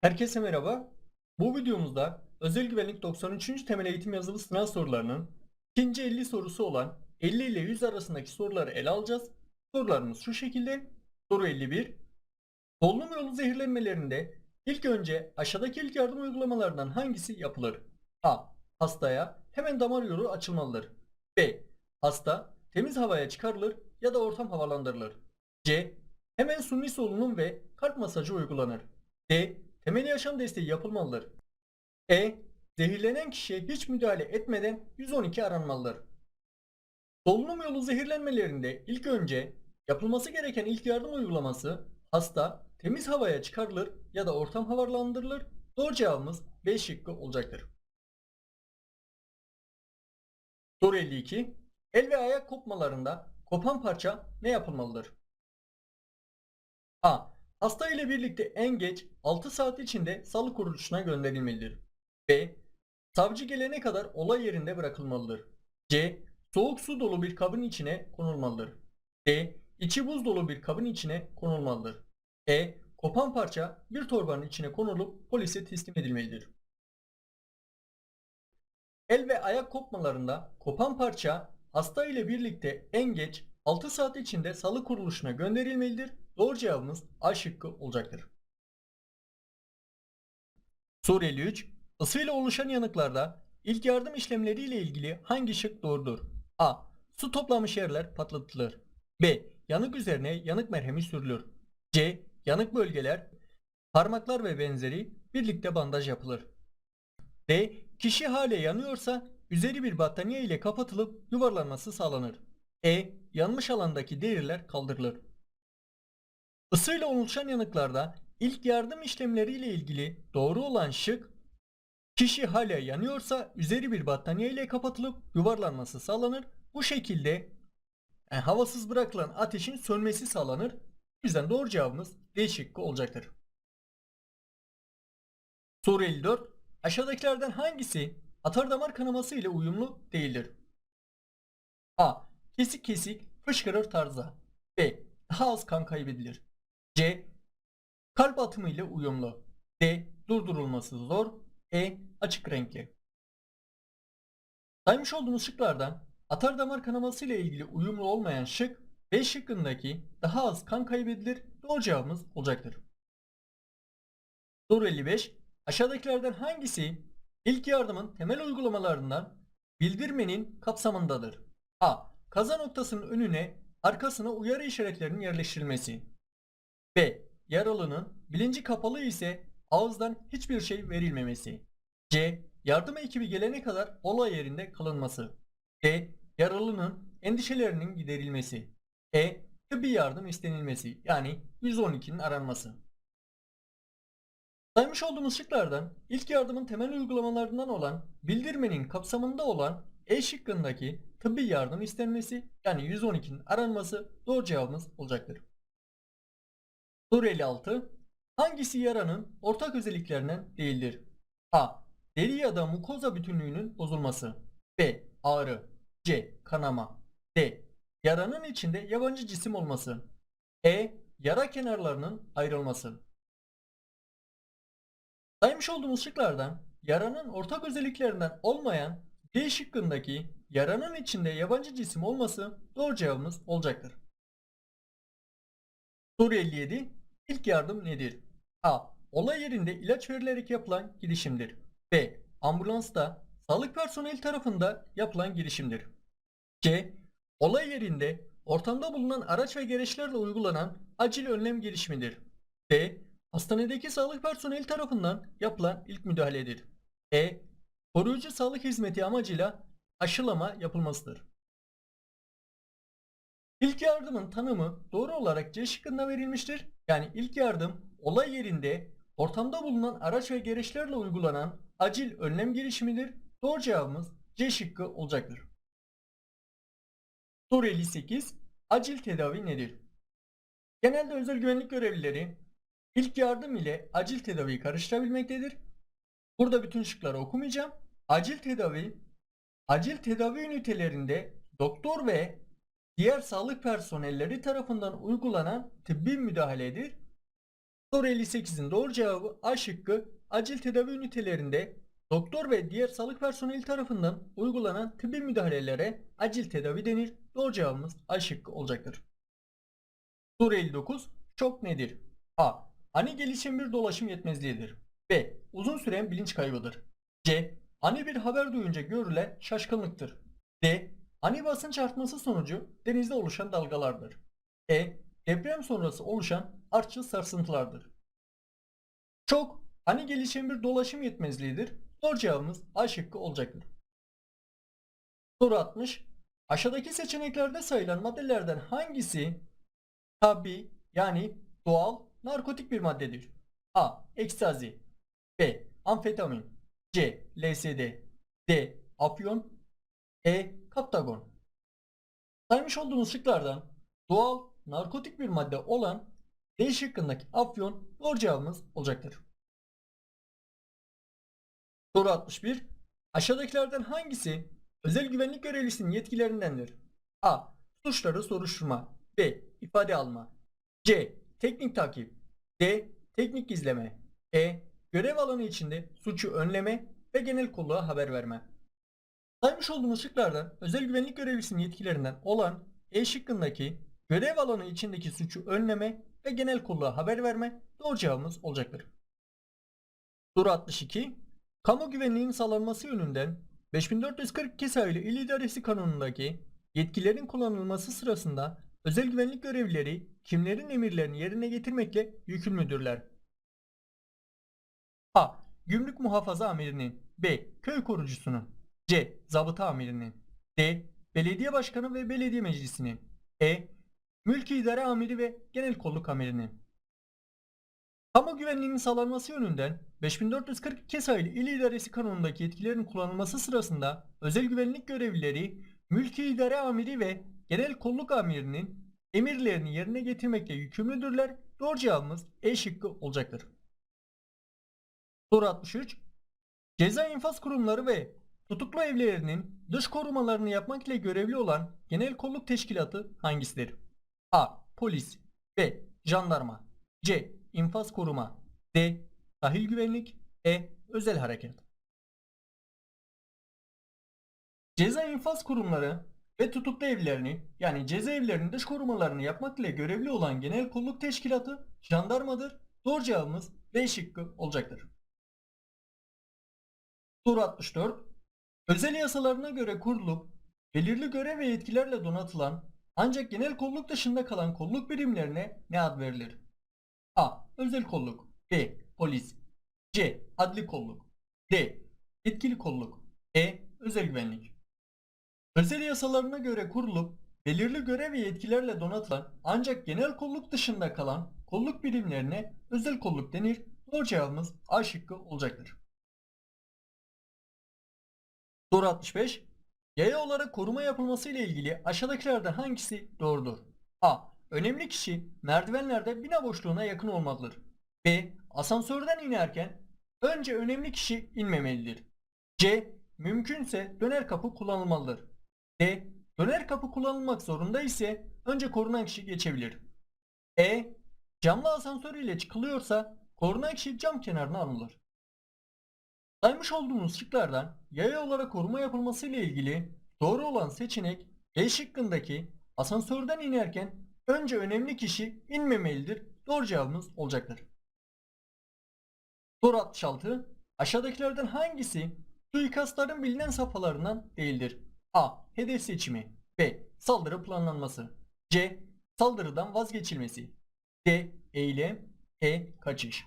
Herkese merhaba. Bu videomuzda özel güvenlik 93. temel eğitim yazılı sınav sorularının ikinci 50 sorusu olan 50 ile 100 arasındaki soruları ele alacağız. Sorularımız şu şekilde. Soru 51. Solunum yolu zehirlenmelerinde ilk önce aşağıdaki ilk yardım uygulamalarından hangisi yapılır? A. Hastaya hemen damar yolu açılmalıdır. B. Hasta temiz havaya çıkarılır ya da ortam havalandırılır. C. Hemen suni solunum ve kalp masajı uygulanır. D. Temel yaşam desteği yapılmalıdır. E. Zehirlenen kişiye hiç müdahale etmeden 112 aranmalıdır. Solunum yolu zehirlenmelerinde ilk önce yapılması gereken ilk yardım uygulaması hasta temiz havaya çıkarılır ya da ortam havalandırılır. Doğru cevabımız B şıkkı olacaktır. Soru 52. El ve ayak kopmalarında kopan parça ne yapılmalıdır? A. Hasta ile birlikte en geç 6 saat içinde sağlık kuruluşuna gönderilmelidir. B. Savcı gelene kadar olay yerinde bırakılmalıdır. C. Soğuk su dolu bir kabın içine konulmalıdır. D. İçi buz dolu bir kabın içine konulmalıdır. E. Kopan parça bir torbanın içine konulup polise teslim edilmelidir. El ve ayak kopmalarında kopan parça hasta ile birlikte en geç 6 saat içinde sağlık kuruluşuna gönderilmelidir. Doğru cevabımız A şıkkı olacaktır. Soru 53. Isıyla oluşan yanıklarda ilk yardım işlemleri ile ilgili hangi şık doğrudur? A. Su toplamış yerler patlatılır. B. Yanık üzerine yanık merhemi sürülür. C. Yanık bölgeler, parmaklar ve benzeri birlikte bandaj yapılır. D. Kişi hale yanıyorsa üzeri bir battaniye ile kapatılıp yuvarlanması sağlanır. E. Yanmış alandaki deriler kaldırılır. Isıyla oluşan yanıklarda ilk yardım işlemleri ile ilgili doğru olan şık kişi hala yanıyorsa üzeri bir battaniye ile kapatılıp yuvarlanması sağlanır. Bu şekilde yani havasız bırakılan ateşin sönmesi sağlanır. O yüzden doğru cevabımız D şıkkı olacaktır. Soru 54. Aşağıdakilerden hangisi atardamar kanaması ile uyumlu değildir? A. Kesik kesik fışkırır tarzda. B. Daha az kan kaybedilir. C. Kalp atımı ile uyumlu. D. Durdurulması zor. E. Açık renkli. Saymış olduğumuz şıklardan atardamar kanaması ile ilgili uyumlu olmayan şık B şıkkındaki daha az kan kaybedilir doğru cevabımız olacaktır. Soru 55. Aşağıdakilerden hangisi ilk yardımın temel uygulamalarından bildirmenin kapsamındadır? A. Kaza noktasının önüne arkasına uyarı işaretlerinin yerleştirilmesi. B. Yaralının bilinci kapalı ise ağızdan hiçbir şey verilmemesi. C. Yardım ekibi gelene kadar olay yerinde kalınması. D. Yaralının endişelerinin giderilmesi. E. Tıbbi yardım istenilmesi yani 112'nin aranması. Saymış olduğumuz şıklardan ilk yardımın temel uygulamalarından olan bildirmenin kapsamında olan E şıkkındaki tıbbi yardım istenmesi yani 112'nin aranması doğru cevabımız olacaktır. Soru 56. Hangisi yaranın ortak özelliklerinden değildir? A. Deri ya da mukoza bütünlüğünün bozulması. B. Ağrı. C. Kanama. D. Yaranın içinde yabancı cisim olması. E. Yara kenarlarının ayrılması. Saymış olduğumuz şıklardan yaranın ortak özelliklerinden olmayan D şıkkındaki yaranın içinde yabancı cisim olması doğru cevabımız olacaktır. Soru 57. İlk yardım nedir? A. Olay yerinde ilaç verilerek yapılan girişimdir. B. Ambulansta sağlık personeli tarafında yapılan girişimdir. C. Olay yerinde ortamda bulunan araç ve gereçlerle uygulanan acil önlem girişimidir. D. Hastanedeki sağlık personeli tarafından yapılan ilk müdahaledir. E. Koruyucu sağlık hizmeti amacıyla aşılama yapılmasıdır. İlk yardımın tanımı doğru olarak C şıkkında verilmiştir. Yani ilk yardım olay yerinde ortamda bulunan araç ve gereçlerle uygulanan acil önlem girişimidir. Doğru cevabımız C şıkkı olacaktır. Soru 58. Acil tedavi nedir? Genelde özel güvenlik görevlileri ilk yardım ile acil tedaviyi karıştırabilmektedir. Burada bütün şıkları okumayacağım. Acil tedavi, acil tedavi ünitelerinde doktor ve diğer sağlık personelleri tarafından uygulanan tıbbi müdahaledir. Soru 58'in doğru cevabı A şıkkı acil tedavi ünitelerinde doktor ve diğer sağlık personeli tarafından uygulanan tıbbi müdahalelere acil tedavi denir. Doğru cevabımız A şıkkı olacaktır. Soru 59. Şok nedir? A. Ani gelişen bir dolaşım yetmezliğidir. B. Uzun süren bilinç kaybıdır. C. Ani bir haber duyunca görülen şaşkınlıktır. D. Ani basınç artması sonucu denizde oluşan dalgalardır. E. Deprem sonrası oluşan artçı sarsıntılardır. Şok, ani gelişen bir dolaşım yetmezliğidir. Doğru cevabımız A şıkkı olacaktır. Soru 60. Aşağıdaki seçeneklerde sayılan maddelerden hangisi tabi yani doğal narkotik bir maddedir? A. Ekstazi B. Amfetamin C. LSD D. Afyon E. Kaptagon Saymış olduğunuz şıklardan doğal narkotik bir madde olan D şıkkındaki afyon doğru cevabımız olacaktır. Soru 61. Aşağıdakilerden hangisi özel güvenlik görevlisinin yetkilerindendir? A. Suçları soruşturma. B. ifade alma. C. Teknik takip. D. Teknik gizleme. E. Görev alanı içinde suçu önleme ve genel kolluğa haber verme. Saymış olduğumuz şıklardan özel güvenlik görevlisinin yetkilerinden olan E şıkkındaki görev alanı içindeki suçu önleme ve genel kolluğa haber verme doğru cevabımız olacaktır. Soru 62. Kamu güvenliğinin sağlanması yönünden 5442 sayılı İl İdaresi Kanunu'ndaki yetkilerin kullanılması sırasında özel güvenlik görevlileri kimlerin emirlerini yerine getirmekle yükümlüdürler? A. Gümrük muhafaza amirinin B. Köy korucusunun C. Zabıta amirinin D. Belediye başkanı ve belediye meclisinin E. Mülki idare amiri ve genel kolluk amirinin Kamu güvenliğinin sağlanması yönünden 5442 sayılı İl İdaresi Kanunu'ndaki yetkilerin kullanılması sırasında özel güvenlik görevlileri mülki idare amiri ve genel kolluk amirinin emirlerini yerine getirmekle yükümlüdürler. Doğru cevabımız E şıkkı olacaktır. Soru 63. Ceza infaz kurumları ve tutuklu evlerinin dış korumalarını yapmak ile görevli olan genel kolluk teşkilatı hangisidir? A. Polis B. Jandarma C. İnfaz koruma D. Sahil güvenlik E. Özel harekat Ceza infaz kurumları ve tutuklu evlerini yani cezaevlerinin dış korumalarını yapmak ile görevli olan genel kolluk teşkilatı jandarmadır. Doğru cevabımız B şıkkı olacaktır. Soru 64. Özel yasalarına göre kurulup belirli görev ve yetkilerle donatılan ancak genel kolluk dışında kalan kolluk birimlerine ne ad verilir? A. Özel kolluk B. Polis C. Adli kolluk D. Yetkili kolluk E. Özel güvenlik Özel yasalarına göre kurulup belirli görev ve yetkilerle donatılan ancak genel kolluk dışında kalan kolluk birimlerine özel kolluk denir. Doğru cevabımız A şıkkı olacaktır. Soru 65. Yaya olarak koruma yapılması ile ilgili aşağıdakilerden hangisi doğrudur? A. Önemli kişi merdivenlerde bina boşluğuna yakın olmalıdır. B. Asansörden inerken önce önemli kişi inmemelidir. C. Mümkünse döner kapı kullanılmalıdır. D. Döner kapı kullanılmak zorunda ise önce korunan kişi geçebilir. E. Camlı asansör ile çıkılıyorsa korunan kişi cam kenarına alınır. Saymış olduğumuz şıklardan yaya olarak koruma yapılması ile ilgili doğru olan seçenek E şıkkındaki asansörden inerken önce önemli kişi inmemelidir. Doğru cevabımız olacaktır. Soru 66. Aşağıdakilerden hangisi suikastların bilinen safhalarından değildir? A. Hedef seçimi B. Saldırı planlanması C. Saldırıdan vazgeçilmesi D. Eylem E. Kaçış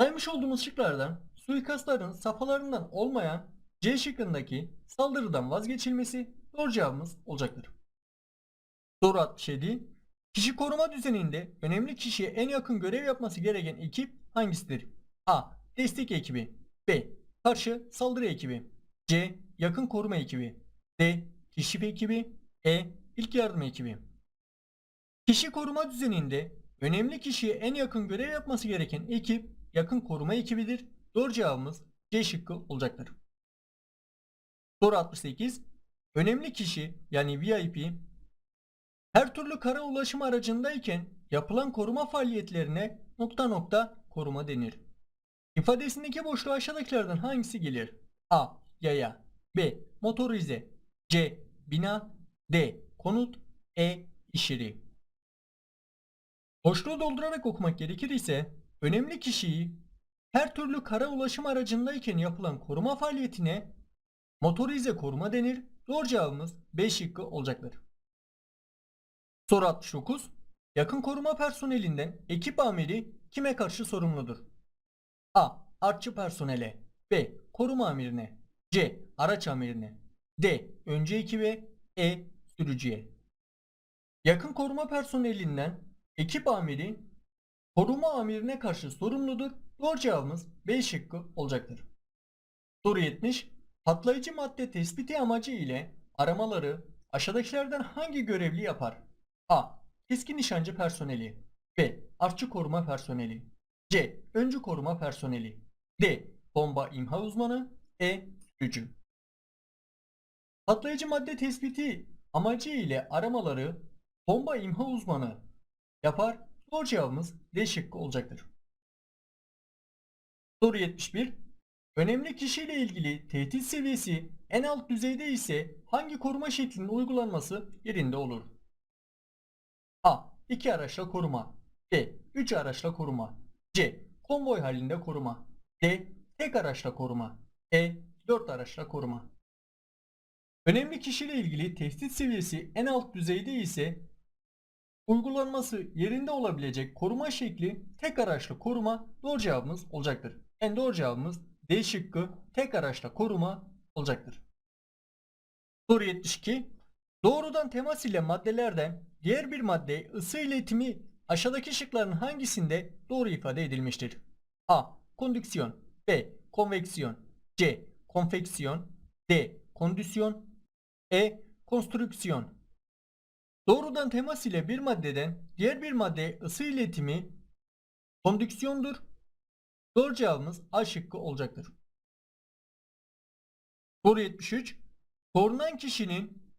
Saymış olduğumuz şıklardan suikastların safhalarından olmayan C şıkkındaki saldırıdan vazgeçilmesi doğru cevabımız olacaktır. Soru 67. Kişi koruma düzeninde önemli kişiye en yakın görev yapması gereken ekip hangisidir? A. Destek ekibi B. Karşı saldırı ekibi C. Yakın koruma ekibi D. Keşif ekibi E. İlk yardım ekibi Kişi koruma düzeninde önemli kişiye en yakın görev yapması gereken ekip yakın koruma ekibidir. Doğru cevabımız C şıkkı olacaktır. Soru 68. Önemli kişi yani VIP Her türlü kara ulaşım aracındayken yapılan koruma faaliyetlerine nokta nokta koruma denir. İfadesindeki boşluğa aşağıdakilerden hangisi gelir? A. Yaya B. Motorize C. Bina D. Konut E. İş yeri Boşluğu doldurarak okumak gerekir ise önemli kişiyi her türlü kara ulaşım aracındayken yapılan koruma faaliyetine motorize koruma denir. Doğru cevabımız B şıkkı olacaktır. Soru 69. Yakın koruma personelinden ekip amiri kime karşı sorumludur? A. Artçı personele B. Koruma amirine C. Araç amirine D. Önce ekibe E. Sürücüye Yakın koruma personelinden ekip amiri koruma amirine karşı sorumludur. Doğru cevabımız B şıkkı olacaktır. Soru 70. Patlayıcı madde tespiti amacı ile aramaları aşağıdakilerden hangi görevli yapar? A. Keskin nişancı personeli B. Artçı koruma personeli C. Öncü koruma personeli D. Bomba imha uzmanı E. Sürücü Patlayıcı madde tespiti amacı ile aramaları bomba imha uzmanı yapar. Doğru cevabımız D şıkkı olacaktır. Soru 71. Önemli kişiyle ilgili tehdit seviyesi en alt düzeyde ise hangi koruma şeklinin uygulanması yerinde olur? A. 2 araçla koruma B. 3 araçla koruma C. Konvoy halinde koruma D. Tek araçla koruma E. 4 araçla koruma Önemli kişiyle ilgili tehdit seviyesi en alt düzeyde ise uygulanması yerinde olabilecek koruma şekli tek araçlı koruma doğru cevabımız olacaktır. En doğru cevabımız D şıkkı tek araçla koruma olacaktır. Soru 72. Doğrudan temas ile maddelerden diğer bir maddeye ısı iletimi aşağıdaki şıkların hangisinde doğru ifade edilmiştir? A. Kondüksiyon B. Konveksiyon C. Konfeksiyon D. Kondisyon E. Konstrüksiyon Doğrudan temas ile bir maddeden diğer bir maddeye ısı iletimi kondüksiyondur. Doğru cevabımız A şıkkı olacaktır. Soru 73. Korunan kişinin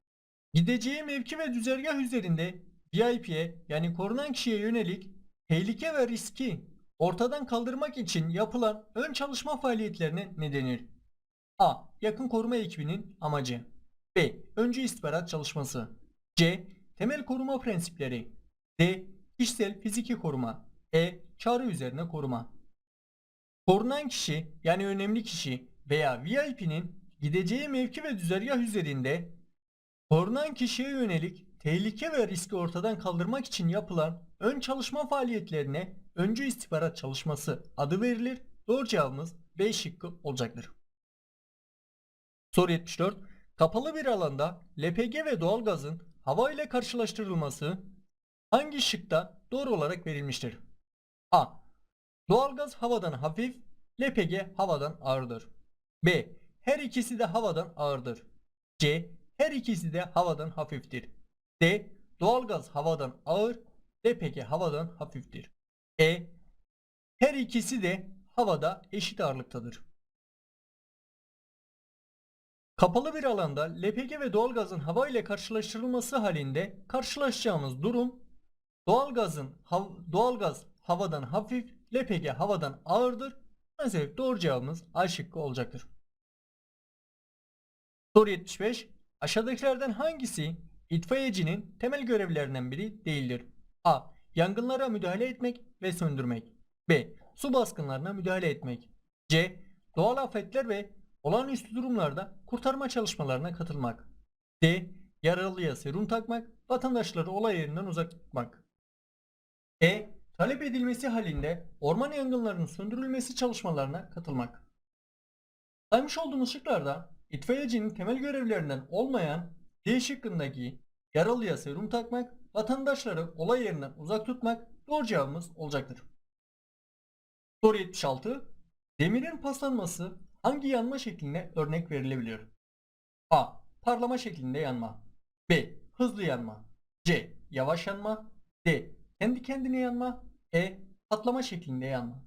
gideceği mevki ve düzergah üzerinde VIP'ye yani korunan kişiye yönelik tehlike ve riski ortadan kaldırmak için yapılan ön çalışma faaliyetlerine ne denir? A. Yakın koruma ekibinin amacı. B. Öncü istihbarat çalışması. C. Temel koruma prensipleri. D. Kişisel fiziki koruma. E. Çağrı üzerine koruma. Korunan kişi yani önemli kişi veya VIP'nin gideceği mevki ve düzergah üzerinde korunan kişiye yönelik tehlike ve riski ortadan kaldırmak için yapılan ön çalışma faaliyetlerine öncü istihbarat çalışması adı verilir. Doğru cevabımız B şıkkı olacaktır. Soru 74. Kapalı bir alanda LPG ve doğalgazın hava ile karşılaştırılması hangi şıkta doğru olarak verilmiştir? A. Doğalgaz havadan hafif, LPG havadan ağırdır. B. Her ikisi de havadan ağırdır. C. Her ikisi de havadan hafiftir. D. Doğalgaz havadan ağır, LPG havadan hafiftir. E. Her ikisi de havada eşit ağırlıktadır. Kapalı bir alanda LPG ve doğalgazın hava ile karşılaştırılması halinde karşılaşacağımız durum doğalgazın hav doğalgaz havadan hafif, LPG havadan ağırdır. Maalesef doğru cevabımız A şıkkı olacaktır. Soru 75. Aşağıdakilerden hangisi itfaiyecinin temel görevlerinden biri değildir? A. Yangınlara müdahale etmek ve söndürmek. B. Su baskınlarına müdahale etmek. C. Doğal afetler ve olağanüstü durumlarda kurtarma çalışmalarına katılmak. D. Yaralıya serum takmak, vatandaşları olay yerinden uzak tutmak. E. Talep edilmesi halinde orman yangınlarının söndürülmesi çalışmalarına katılmak. Saymış olduğumuz şıklarda itfaiyecinin temel görevlerinden olmayan D şıkkındaki yaralıya serum takmak, vatandaşları olay yerinden uzak tutmak doğru cevabımız olacaktır. Soru 76. Demirin paslanması hangi yanma şekline örnek verilebilir? A. Parlama şeklinde yanma. B. Hızlı yanma. C. Yavaş yanma. D. Kendi kendine yanma. E. Patlama şeklinde yanma.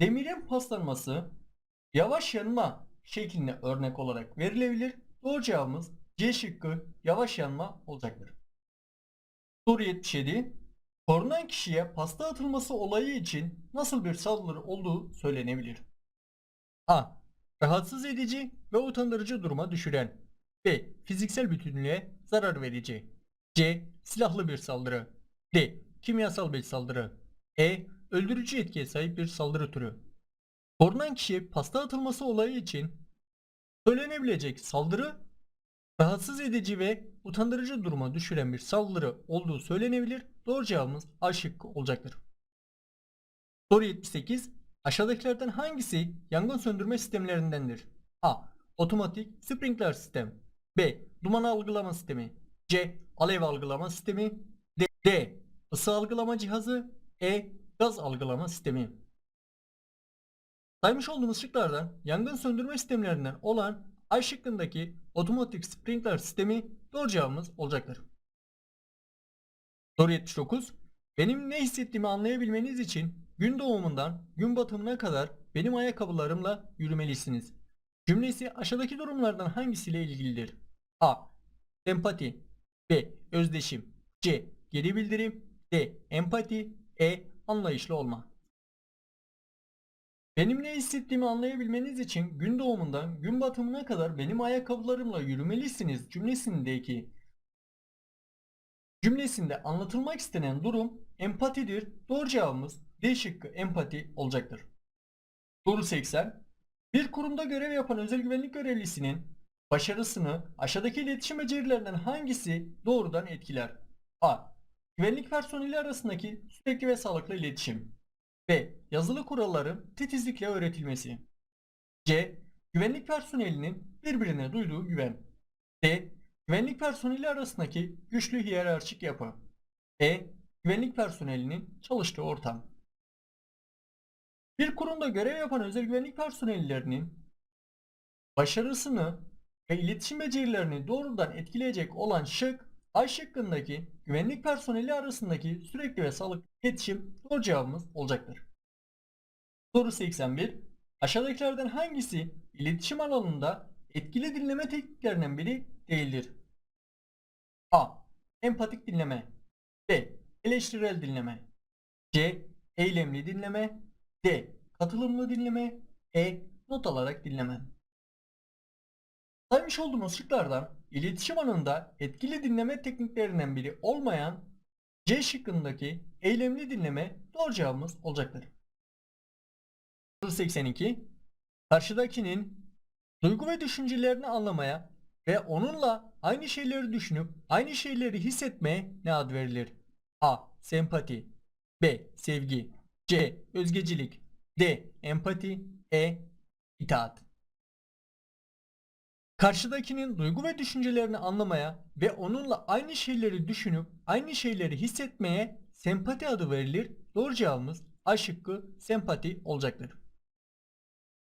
Demirin paslanması yavaş yanma şekline örnek olarak verilebilir. Doğru cevabımız C şıkkı yavaş yanma olacaktır. Soru 77. Korunan kişiye pasta atılması olayı için nasıl bir saldırı olduğu söylenebilir? A. Rahatsız edici ve utandırıcı duruma düşüren. B. Fiziksel bütünlüğe zarar verici. C. Silahlı bir saldırı. D. Kimyasal bir saldırı. E. Öldürücü etkiye sahip bir saldırı türü. Korunan kişiye pasta atılması olayı için söylenebilecek saldırı rahatsız edici ve utandırıcı duruma düşüren bir saldırı olduğu söylenebilir. Doğru cevabımız A şıkkı olacaktır. Soru 78. Aşağıdakilerden hangisi yangın söndürme sistemlerindendir? A. Otomatik sprinkler sistem. B. Duman algılama sistemi. C. Alev algılama sistemi. D. D. Isı algılama cihazı. E. Gaz algılama sistemi. Saymış olduğumuz şıklardan yangın söndürme sistemlerinden olan A şıkkındaki otomatik sprinkler sistemi doğru cevabımız olacaktır. Soru 79. Benim ne hissettiğimi anlayabilmeniz için gün doğumundan gün batımına kadar benim ayakkabılarımla yürümelisiniz. Cümlesi aşağıdaki durumlardan hangisiyle ilgilidir? A. Sempati B. Özdeşim C. Geri bildirim D. Empati E. Anlayışlı olma benim ne hissettiğimi anlayabilmeniz için gün doğumundan gün batımına kadar benim ayakkabılarımla yürümelisiniz cümlesindeki cümlesinde anlatılmak istenen durum empatidir. Doğru cevabımız D şıkkı empati olacaktır. Soru 80. Bir kurumda görev yapan özel güvenlik görevlisinin başarısını aşağıdaki iletişim becerilerinden hangisi doğrudan etkiler? A. Güvenlik personeli arasındaki sürekli ve sağlıklı iletişim. B. Yazılı kuralların titizlikle öğretilmesi. C. Güvenlik personelinin birbirine duyduğu güven. D. Güvenlik personeli arasındaki güçlü hiyerarşik yapı. E. Güvenlik personelinin çalıştığı ortam. Bir kurumda görev yapan özel güvenlik personellerinin başarısını ve iletişim becerilerini doğrudan etkileyecek olan şık A şıkkındaki güvenlik personeli arasındaki sürekli ve sağlıklı iletişim doğru cevabımız olacaktır. Soru 81. Aşağıdakilerden hangisi iletişim alanında etkili dinleme tekniklerinden biri değildir? A. Empatik dinleme B. Eleştirel dinleme C. Eylemli dinleme D. Katılımlı dinleme E. Not alarak dinleme Saymış olduğumuz şıklardan iletişim alanında etkili dinleme tekniklerinden biri olmayan C şıkkındaki eylemli dinleme doğru cevabımız olacaktır. Soru 82. Karşıdakinin duygu ve düşüncelerini anlamaya ve onunla aynı şeyleri düşünüp aynı şeyleri hissetmeye ne ad verilir? A. Sempati B. Sevgi C. Özgecilik D. Empati E. İtaat Karşıdakinin duygu ve düşüncelerini anlamaya ve onunla aynı şeyleri düşünüp aynı şeyleri hissetmeye sempati adı verilir. Doğru cevabımız A şıkkı sempati olacaktır.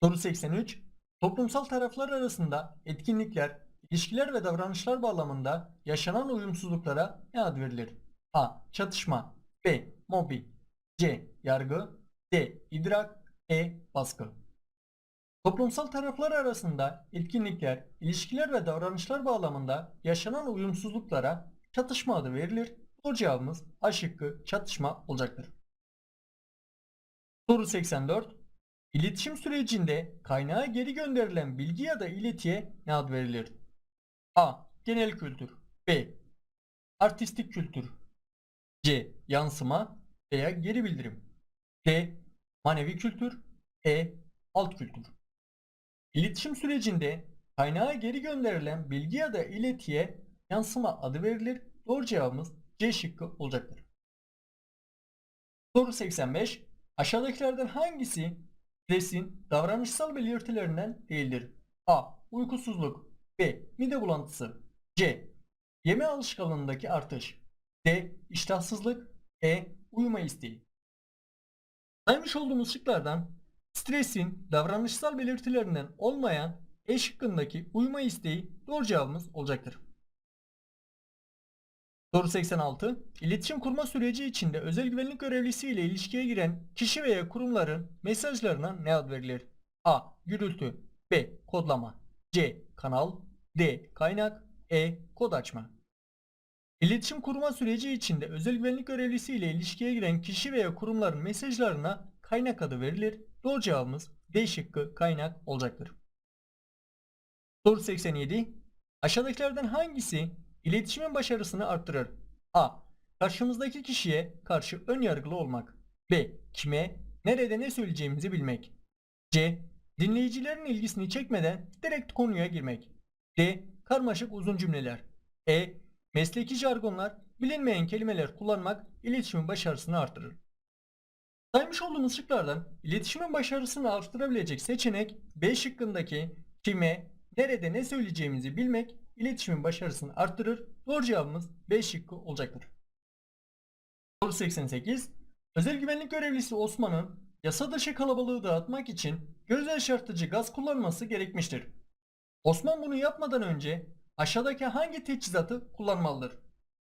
Soru 83. Toplumsal taraflar arasında etkinlikler, ilişkiler ve davranışlar bağlamında yaşanan uyumsuzluklara ne ad verilir? A. Çatışma B. Mobbing C. Yargı D. İdrak E. Baskı Toplumsal taraflar arasında etkinlikler, ilişkiler ve davranışlar bağlamında yaşanan uyumsuzluklara çatışma adı verilir. Doğru cevabımız A şıkkı çatışma olacaktır. Soru 84. İletişim sürecinde kaynağa geri gönderilen bilgi ya da iletiye ne ad verilir? A. Genel kültür B. Artistik kültür C. Yansıma veya geri bildirim D. Manevi kültür E. Alt kültür İletişim sürecinde kaynağa geri gönderilen bilgi ya da iletiye yansıma adı verilir. Doğru cevabımız C şıkkı olacaktır. Soru 85. Aşağıdakilerden hangisi stresin davranışsal belirtilerinden değildir? A. Uykusuzluk B. Mide bulantısı C. Yeme alışkanlığındaki artış D. İştahsızlık E. Uyuma isteği Saymış olduğumuz şıklardan stresin davranışsal belirtilerinden olmayan E şıkkındaki uyuma isteği doğru cevabımız olacaktır. Soru 86. İletişim kurma süreci içinde özel güvenlik görevlisi ile ilişkiye giren kişi veya kurumların mesajlarına ne ad verilir? A. Gürültü B. Kodlama C. Kanal D. Kaynak E. Kod açma İletişim kurma süreci içinde özel güvenlik görevlisi ile ilişkiye giren kişi veya kurumların mesajlarına kaynak adı verilir. Doğru cevabımız D şıkkı kaynak olacaktır. Soru 87. Aşağıdakilerden hangisi iletişimin başarısını arttırır? A. Karşımızdaki kişiye karşı ön yargılı olmak. B. Kime, nerede ne söyleyeceğimizi bilmek. C. Dinleyicilerin ilgisini çekmeden direkt konuya girmek. D. Karmaşık uzun cümleler. E. Mesleki jargonlar, bilinmeyen kelimeler kullanmak iletişimin başarısını artırır. Saymış olduğumuz şıklardan iletişimin başarısını arttırabilecek seçenek B şıkkındaki kime, nerede ne söyleyeceğimizi bilmek iletişimin başarısını arttırır. Doğru cevabımız B şıkkı olacaktır. Soru 88. Özel güvenlik görevlisi Osman'ın yasa dışı kalabalığı dağıtmak için göz yaşartıcı gaz kullanması gerekmiştir. Osman bunu yapmadan önce aşağıdaki hangi teçhizatı kullanmalıdır?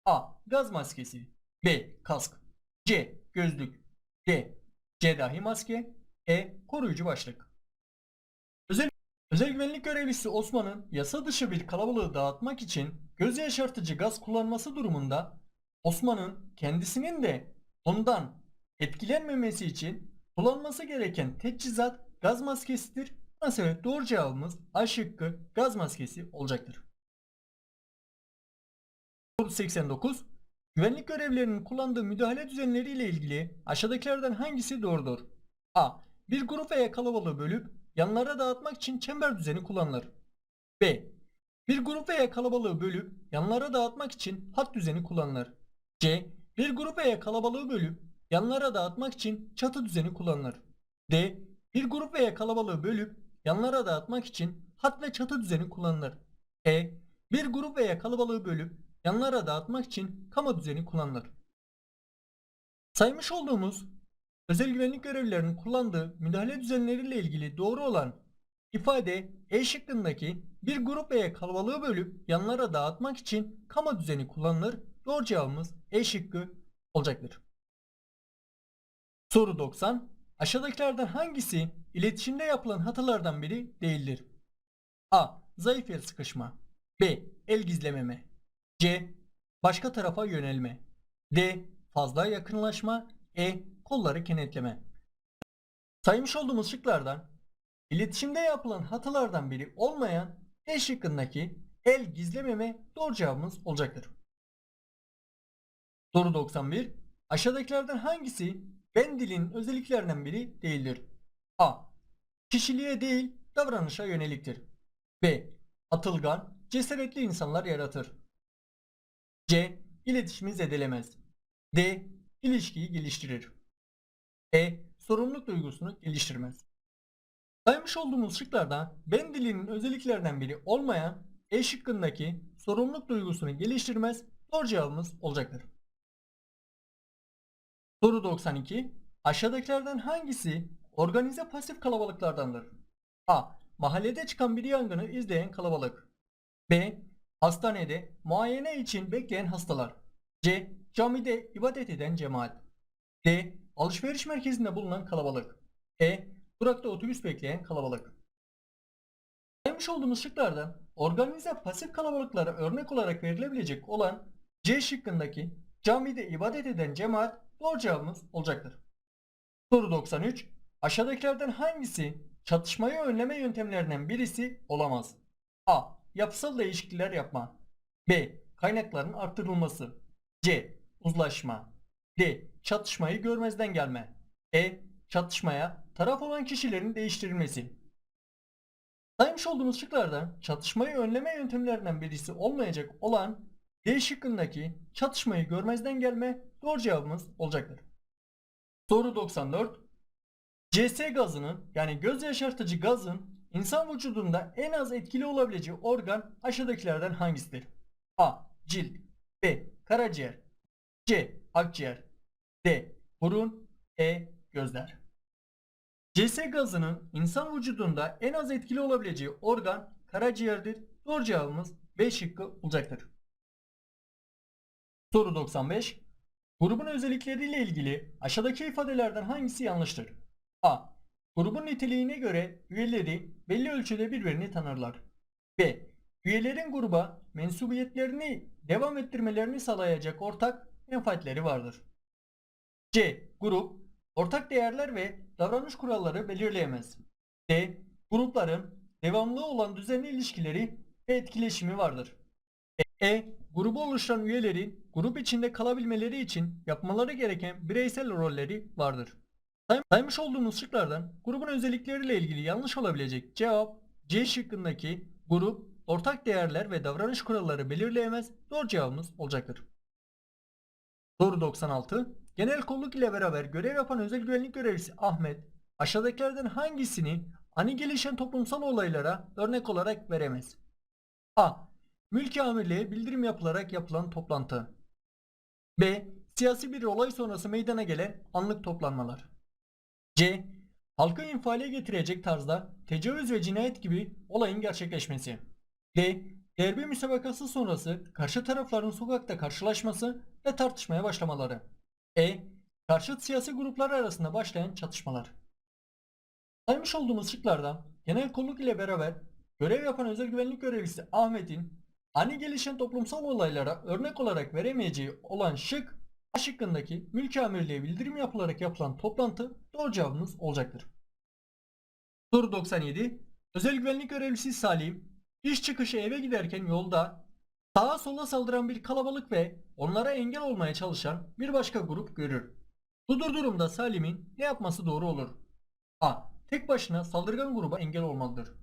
A. Gaz maskesi B. Kask C. Gözlük D. Cerrahi maske E. Koruyucu başlık Özel, özel güvenlik görevlisi Osman'ın yasa dışı bir kalabalığı dağıtmak için göz yaşartıcı gaz kullanması durumunda Osman'ın kendisinin de ondan etkilenmemesi için kullanması gereken teçhizat gaz maskesidir. Sebep doğru cevabımız A şıkkı gaz maskesi olacaktır. Soru 89. Güvenlik görevlilerinin kullandığı müdahale düzenleri ile ilgili aşağıdakilerden hangisi doğrudur? A. Bir grup veya kalabalığı bölüp yanlara dağıtmak için çember düzeni kullanılır. B. Bir grup veya kalabalığı bölüp yanlara dağıtmak için hat düzeni kullanılır. C. Bir grup veya kalabalığı bölüp yanlara dağıtmak için çatı düzeni kullanılır. D. Bir grup veya kalabalığı bölüp yanlara dağıtmak için hat ve çatı düzeni kullanılır. E. Bir grup veya kalabalığı bölüp yanlara dağıtmak için kama düzeni kullanılır. Saymış olduğumuz özel güvenlik görevlilerinin kullandığı müdahale düzenleriyle ilgili doğru olan ifade E şıkkındaki bir grup veya kalabalığı bölüp yanlara dağıtmak için kama düzeni kullanılır. Doğru cevabımız E şıkkı olacaktır. Soru 90. Aşağıdakilerden hangisi iletişimde yapılan hatalardan biri değildir? A. Zayıf el sıkışma. B. El gizlememe. C. Başka tarafa yönelme. D. Fazla yakınlaşma. E. Kolları kenetleme. Saymış olduğumuz şıklardan iletişimde yapılan hatalardan biri olmayan E şıkkındaki el gizlememe doğru cevabımız olacaktır. Soru 91. Aşağıdakilerden hangisi ben dilin özelliklerinden biri değildir? A. Kişiliğe değil davranışa yöneliktir. B. Atılgan, cesaretli insanlar yaratır. C. İletişimi zedelemez. D. İlişkiyi geliştirir. E. Sorumluluk duygusunu geliştirmez. Saymış olduğumuz şıklarda ben dilinin özelliklerinden biri olmayan E şıkkındaki sorumluluk duygusunu geliştirmez doğru cevabımız olacaktır. Soru 92. Aşağıdakilerden hangisi organize pasif kalabalıklardandır? A. Mahallede çıkan bir yangını izleyen kalabalık. B. Hastanede muayene için bekleyen hastalar. C. Camide ibadet eden cemaat. D. Alışveriş merkezinde bulunan kalabalık. E. Durakta otobüs bekleyen kalabalık. Saymış olduğumuz şıklardan organize pasif kalabalıklara örnek olarak verilebilecek olan C şıkkındaki camide ibadet eden cemaat doğru cevabımız olacaktır. Soru 93. Aşağıdakilerden hangisi çatışmayı önleme yöntemlerinden birisi olamaz? A. Yapısal değişiklikler yapma. B. Kaynakların arttırılması. C. Uzlaşma. D. Çatışmayı görmezden gelme. E. Çatışmaya taraf olan kişilerin değiştirilmesi. Saymış olduğumuz şıklardan çatışmayı önleme yöntemlerinden birisi olmayacak olan D şıkkındaki çatışmayı görmezden gelme doğru cevabımız olacaktır. Soru 94. CS gazının yani göz yaşartıcı gazın insan vücudunda en az etkili olabileceği organ aşağıdakilerden hangisidir? A. Cilt B. Karaciğer C. Akciğer D. Burun E. Gözler CS gazının insan vücudunda en az etkili olabileceği organ karaciğerdir. Doğru cevabımız B şıkkı olacaktır. Soru 95. Grubun özellikleriyle ilgili aşağıdaki ifadelerden hangisi yanlıştır? A. Grubun niteliğine göre üyeleri belli ölçüde birbirini tanırlar. B. üyelerin gruba mensubiyetlerini devam ettirmelerini sağlayacak ortak menfaatleri vardır. C. Grup ortak değerler ve davranış kuralları belirleyemez. D. Grupların devamlı olan düzenli ilişkileri ve etkileşimi vardır. E. E, Grubu oluşturan üyelerin grup içinde kalabilmeleri için yapmaları gereken bireysel rolleri vardır. Say- Saymış olduğumuz şıklardan grubun özellikleriyle ilgili yanlış olabilecek cevap C şıkkındaki grup ortak değerler ve davranış kuralları belirleyemez doğru cevabımız olacaktır. Soru 96. Genel kolluk ile beraber görev yapan özel güvenlik görevlisi Ahmet aşağıdakilerden hangisini ani gelişen toplumsal olaylara örnek olarak veremez? A. Mülki amirliğe bildirim yapılarak yapılan toplantı. B. Siyasi bir olay sonrası meydana gelen anlık toplanmalar. C. Halkı infiale getirecek tarzda tecavüz ve cinayet gibi olayın gerçekleşmesi. D. Derbi müsabakası sonrası karşı tarafların sokakta karşılaşması ve tartışmaya başlamaları. E. Karşıt siyasi gruplar arasında başlayan çatışmalar. Saymış olduğumuz şıklarda genel kolluk ile beraber görev yapan özel güvenlik görevlisi Ahmet'in ani gelişen toplumsal olaylara örnek olarak veremeyeceği olan şık A şıkkındaki mülki amirliğe bildirim yapılarak yapılan toplantı doğru cevabımız olacaktır. Soru 97. Özel güvenlik görevlisi Salim iş çıkışı eve giderken yolda sağa sola saldıran bir kalabalık ve onlara engel olmaya çalışan bir başka grup görür. Bu durumda Salim'in ne yapması doğru olur? A. Tek başına saldırgan gruba engel olmalıdır.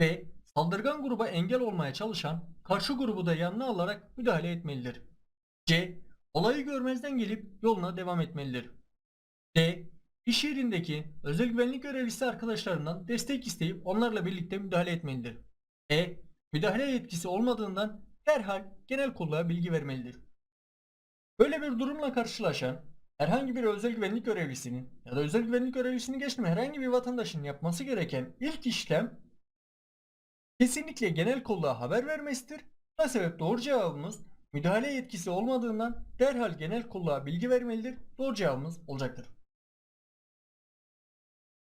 B. Saldırgan gruba engel olmaya çalışan karşı grubu da yanına alarak müdahale etmelidir. C. Olayı görmezden gelip yoluna devam etmelidir. D. İş yerindeki özel güvenlik görevlisi arkadaşlarından destek isteyip onlarla birlikte müdahale etmelidir. E. Müdahale yetkisi olmadığından derhal genel kolluğa bilgi vermelidir. Böyle bir durumla karşılaşan herhangi bir özel güvenlik görevlisinin ya da özel güvenlik görevlisini geçtim herhangi bir vatandaşın yapması gereken ilk işlem kesinlikle genel kolluğa haber vermesidir. Bu sebep doğru cevabımız müdahale yetkisi olmadığından derhal genel kolluğa bilgi vermelidir. Doğru cevabımız olacaktır.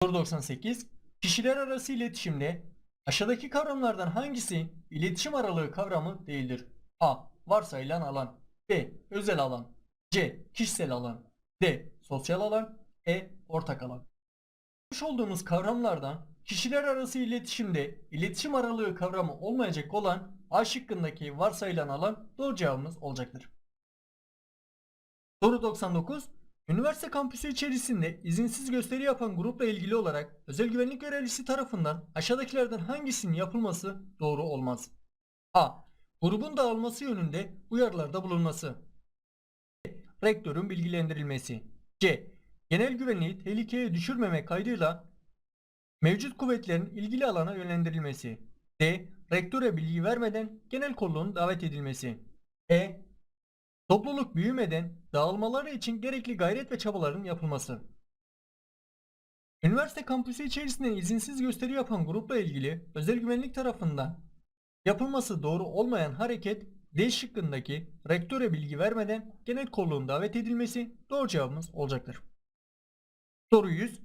Soru 98. Kişiler arası iletişimde aşağıdaki kavramlardan hangisi iletişim aralığı kavramı değildir? A. Varsayılan alan B. Özel alan C. Kişisel alan D. Sosyal alan E. Ortak alan Yapmış olduğumuz kavramlardan kişiler arası iletişimde iletişim aralığı kavramı olmayacak olan A şıkkındaki varsayılan alan doğru cevabımız olacaktır. Soru 99. Üniversite kampüsü içerisinde izinsiz gösteri yapan grupla ilgili olarak özel güvenlik görevlisi tarafından aşağıdakilerden hangisinin yapılması doğru olmaz? A. Grubun dağılması yönünde uyarılarda bulunması. B. Rektörün bilgilendirilmesi. C. Genel güvenliği tehlikeye düşürmeme kaydıyla mevcut kuvvetlerin ilgili alana yönlendirilmesi. D. Rektöre bilgi vermeden genel kolluğun davet edilmesi. E. Topluluk büyümeden dağılmaları için gerekli gayret ve çabaların yapılması. Üniversite kampüsü içerisinde izinsiz gösteri yapan grupla ilgili özel güvenlik tarafından yapılması doğru olmayan hareket D şıkkındaki rektöre bilgi vermeden genel kolluğun davet edilmesi doğru cevabımız olacaktır. Soru 100.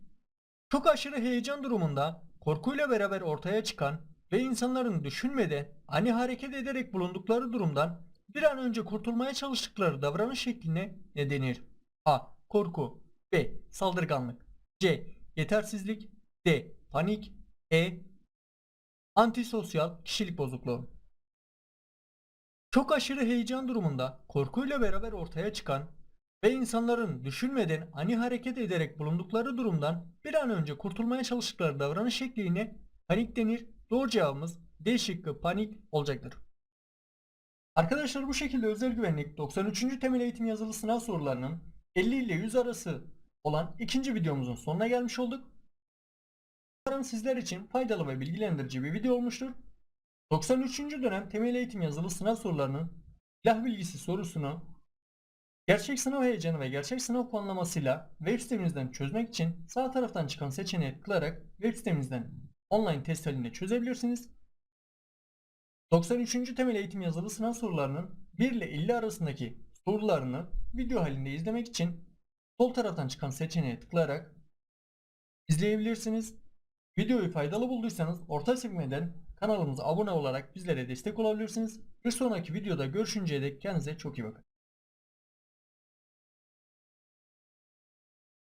Çok aşırı heyecan durumunda korkuyla beraber ortaya çıkan ve insanların düşünmeden ani hareket ederek bulundukları durumdan bir an önce kurtulmaya çalıştıkları davranış şekline ne denir? A. Korku B. Saldırganlık C. Yetersizlik D. Panik E. Antisosyal kişilik bozukluğu Çok aşırı heyecan durumunda korkuyla beraber ortaya çıkan ve insanların düşünmeden ani hareket ederek bulundukları durumdan bir an önce kurtulmaya çalıştıkları davranış şekline panik denir. Doğru cevabımız D şıkkı panik olacaktır. Arkadaşlar bu şekilde özel güvenlik 93. temel eğitim yazılı sınav sorularının 50 ile 100 arası olan ikinci videomuzun sonuna gelmiş olduk. Umarım sizler için faydalı ve bilgilendirici bir video olmuştur. 93. dönem temel eğitim yazılı sınav sorularının silah bilgisi sorusunu gerçek sınav heyecanı ve gerçek sınav puanlamasıyla web sitemizden çözmek için sağ taraftan çıkan seçeneğe tıklayarak web sitemizden online test halinde çözebilirsiniz. 93. temel eğitim yazılı sınav sorularının 1 ile 50 arasındaki sorularını video halinde izlemek için sol taraftan çıkan seçeneğe tıklayarak izleyebilirsiniz. Videoyu faydalı bulduysanız orta sekmeden kanalımıza abone olarak bizlere destek olabilirsiniz. Bir sonraki videoda görüşünceye dek kendinize çok iyi bakın.